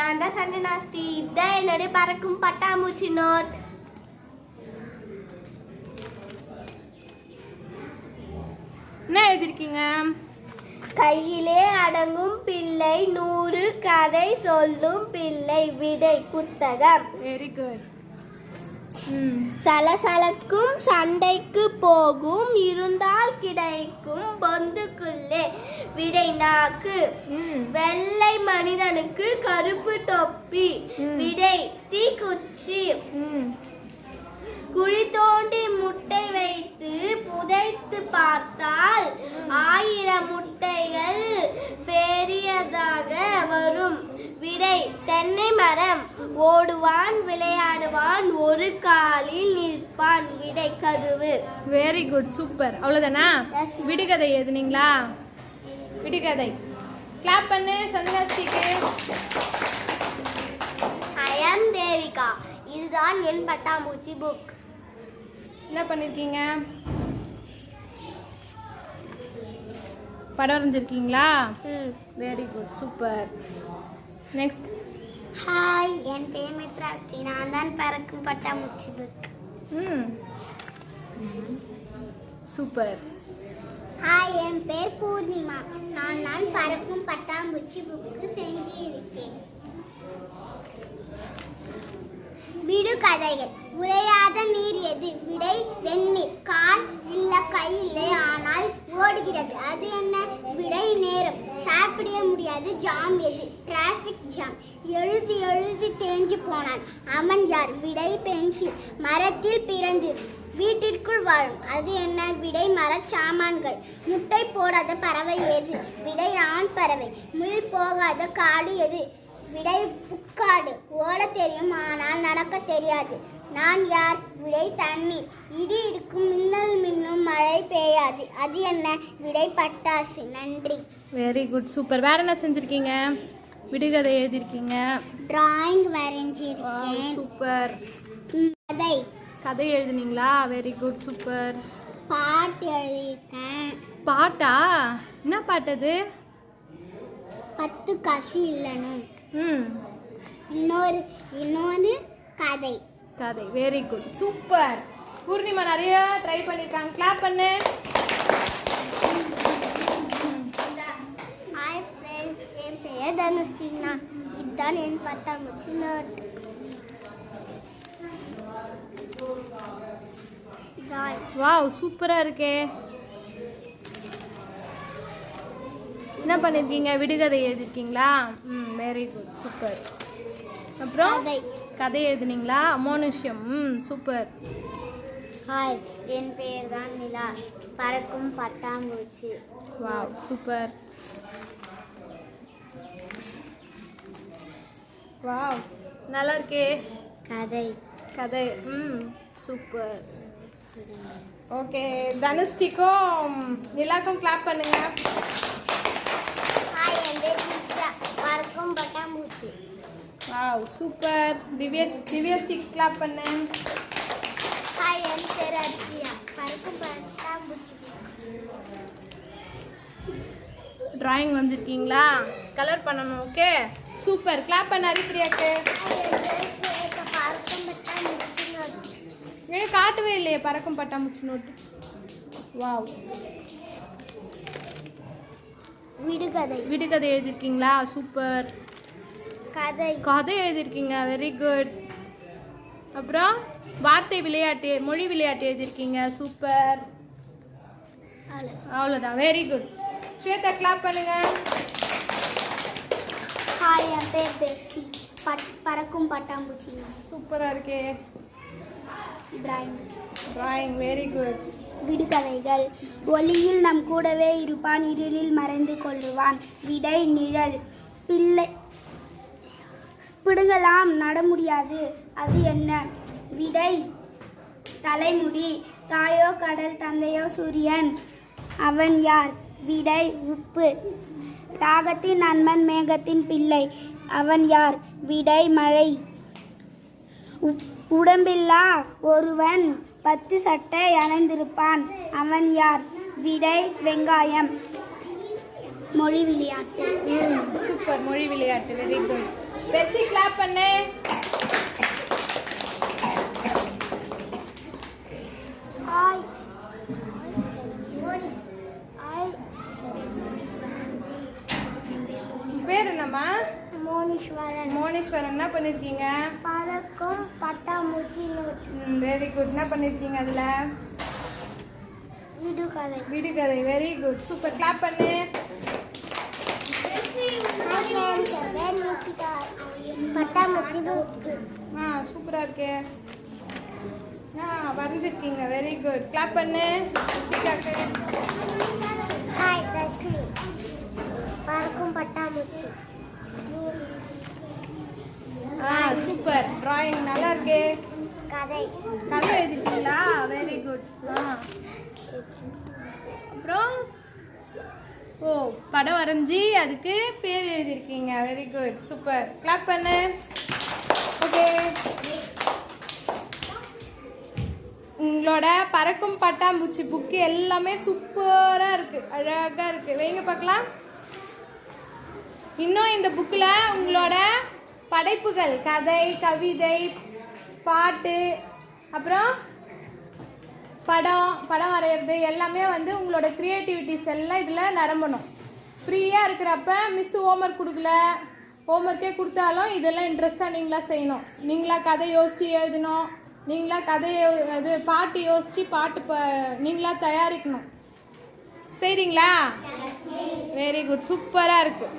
நான் தான் சஞ்சனாஸ்தி இதான் என்னுடைய பறக்கும் பட்டாம்பூச்சி நோட். என்ன எழுதிருக்கீங்க கையிலே அடங்கும் பிள்ளை நூறு கதை சொல்லும் பிள்ளை விடை புத்தகம். வெரி குட் சலசலக்கும் சண்டைக்கு போகும் இருந்தால் கிடைக்கும் பொந்துக்குள்ளே. விடை நாக்கு. வெள்ளை மனிதனுக்கு கருப்பு தொப்பி. விடை தீக்குச்சி. குழி தோண்டி முட்டை வைத்து புதைத்து பார்த்தால் ஆயிரம் முட்டைகள் ஓடுவான் விளையாடுவான் ஒரு காலில் நிற்பான் விடை கதுவு. வெரி குட் சூப்பர் அவ்வளோதானா. விடுகதை எழுதுனீங்களா? விடுகதை. கிளாப் பண்ணு சந்திராஸ்திக்கு. ஐ ஆம் தேவிகா இதுதான் என் பட்டாம்பூச்சி புக் என்ன பண்ணிருக்கீங்க? படம் வரைஞ்சிருக்கீங்களா? Very good super next hi என் பேர் மித்ராஸ்ரீ நான் தான் பறக்கும் பட்டாம்பூச்சி புக் ம். சூப்பர். ஹாய் என் பேர் பூர்ணிமா. நான் நான் பறக்கும் பட்டாம்பூச்சி புக்கு செஞ்சு இருக்கேன் விடு கதைகள். உறையாத நீர் எது? விடை வெந்நீர். கால் இல்ல கை இல்லை ஆனால் ஓடுகிறது. அது என்ன? விடை நேரம். சாப்பிட முடியாது. ஜாம் எது? டிராஃபிக் ஜாம் எழுதி எழுதி தேஞ்சு போனான். அவன் யார்? விடை பென்சில். மரத்தில் பிறந்து வீட்டிற்குள் வாழும். அது என்ன? விடை மரச் சாமான்கள். முட்டை போடாத பறவை எது? விடை ஆண் பறவை. முள் போகாத காடு எது? விடை புக்காடு. ஓட தெரியும் ஆனால் நடக்க தெரியாது. நான் யார்? விடை தண்ணீர். இடி இருக்கும் மின்னல் மின்னும் மழை பெய்யாது. அது என்ன? விடை பட்டாசு. நன்றி. வெரி குட் சூப்பர் வேற என்ன செஞ்சிருக்கீங்க? விடுகதை எழுதிருக்கீங்க டிராயிங் வரைஞ்சிருக்கேன் சூப்பர் கதை. கதை எழுதுனீங்களா? வெரி குட் சூப்பர் பாட்டு எழுதியிருக்கேன். பாட்டா? என்ன பாட்டு அது? பத்து காசு இல்லனும் ம். இன்னொரு இன்னொரு கதை. கதை. வெரி குட் சூப்பர் பூர்ணிமா நிறைய ட்ரை பண்ணிருக்காங்க. கிளாப் பண்ணு ஹாய் ஃப்ரெண்ட்ஸ் என் பெயர் தனுஷ்டினா இதுதான் என் பத்தாம்பூச்சி நோட் வாவ் சூப்பரா இருக்கே. என்ன பண்ணிருக்கீங்க? விடுகதை எழுதிருக்கீங்களா? ம் வெரி குட் சூப்பர் அப்புறம் கதை. எழுதுனீங்களா? அமோனுஷ்யம் ம் சூப்பர் ஹாய் என் பெயர் தான் நிலா. பறக்கும் பட்டாம்பூச்சி. வாவ் சூப்பர் வாவ் நல்லா இருக்கே கதை. கதை ம் சூப்பர். ஓகே தனுஷ்டிக்கும் நிலாக்கும் கிளாப் பண்ணுங்க. பறக்கும் பட்டாம்பூச்சி வாவ் சூப்பர். திவ்யா திவ்யாஸ்டிக் கிளாப் பண்ணு. ஹாய் என் பேர் அர்ஷியா பறக்கும் பட்டாம்பூச்சி டிராயிங் வந்திருக்கீங்களா? கலர் பண்ணணும் ஓகே பறக்கும் பட்டாம்பூச்சி நோட் ஏ காட்டவே இல்லையே பறக்கும் பட்டாம்பூச்சி நோட்டு. வாவ் விடுகதை. விடுகதை எழுதிருக்கீங்களா சூப்பர் கதை. கதை எழுதிருக்கீங்க வெரி குட் அப்புறம் வார்த்தை விளையாட்டு மொழி விளையாட்டு எழுதிருக்கீங்க சூப்பர் அவ்வளோ அவ்வளோதான் வெரி குட் ஸ்வேதா கிளாப் பண்ணுங்க. ஹாய் என் பேர் பெர்சி. பட் பறக்கும் பட்டாம்பூச்சி. சூப்பராக இருக்கே. டிராயிங் டிராயிங் வெரி குட் விடுகதைகள். ஒளியில் நம் கூடவே இருப்பான் இருளில் மறைந்து கொள்ளுவான். விடை நிழல். பிள்ளை. பிடுங்கலாம் நட முடியாது. அது என்ன? விடை. தலைமுடி. தாயோ கடல் தந்தையோ சூரியன். அவன் யார்? விடை உப்பு. தாகத்தின் நண்பன் மேகத்தின் பிள்ளை. அவன் யார்? விடை மழை. உ- உடம்பில்லா ஒருவன் பத்து சட்டை அணைந்திருப்பான். அவன் யார்? விடை வெங்காயம். மொழி விளையாட்டு. சூப்பர். மொழி விளையாட்டு. வெரி குட் பெஸ்ஸி கிளாப் பண்ணு ஹாய் மோனிஸ் ஹாய் பேர் என்னம்மா மோனீஸ்வரன் மோனேஸ்வரன் என்ன பண்ணிருக்கீங்க? பறக்கும் பட்டாம்பூச்சி வெரி குட் என்ன பண்ணிருக்கீங்க அதுல? வீடு கதை. விடுகதை வெரி குட் சூப்பர் கிளாப் பண்ணு. ஆ சூப்பரா இருக்கே. ஆ வரைஞ்சிருக்கீங்க. வெரி குட் கிளாப் பண்ணு. ஹாய் தர்ஷினி பறக்கும் பட்டாம்பூச்சி ஆ டிராயிங் நல்லா இருக்கு கதை கதை எழுதிருக்கீங்களா வெரி குட் அப்புறம்? ஓ படம் வரைஞ்சி அதுக்கு பேர் எழுதியிருக்கீங்க. வெரி குட் சூப்பர் கிளாப் பண்ணு. ஓகே உங்களோட பறக்கும் பட்டாம்பூச்சி புக்கு எல்லாமே சூப்பராக இருக்குது அழகாக இருக்குது வைங்க பார்க்கலாம். இன்னும் இந்த புக்கில் உங்களோட படைப்புகள் கதை கவிதை பாட்டு அப்புறம் படம் படம் வரைகிறது எல்லாமே வந்து உங்களோட க்ரியேட்டிவிட்டிஸ் எல்லாம் இதில் நிரம்பணும். ஃப்ரீயாக இருக்கிறப்ப மிஸ் ஹோம்ஒர்க் கொடுக்கல. ஹோம்ஒர்க்கே கொடுத்தாலும் இதெல்லாம் இன்ட்ரெஸ்ட்டாக நீங்களாக செய்யணும். நீங்களா கதை யோசித்து எழுதணும். நீங்களா கதை அது பாட்டு யோசித்து பாட்டு ப நீங்களாக தயாரிக்கணும். சரிங்களா? வெரி குட் சூப்பராக இருக்குது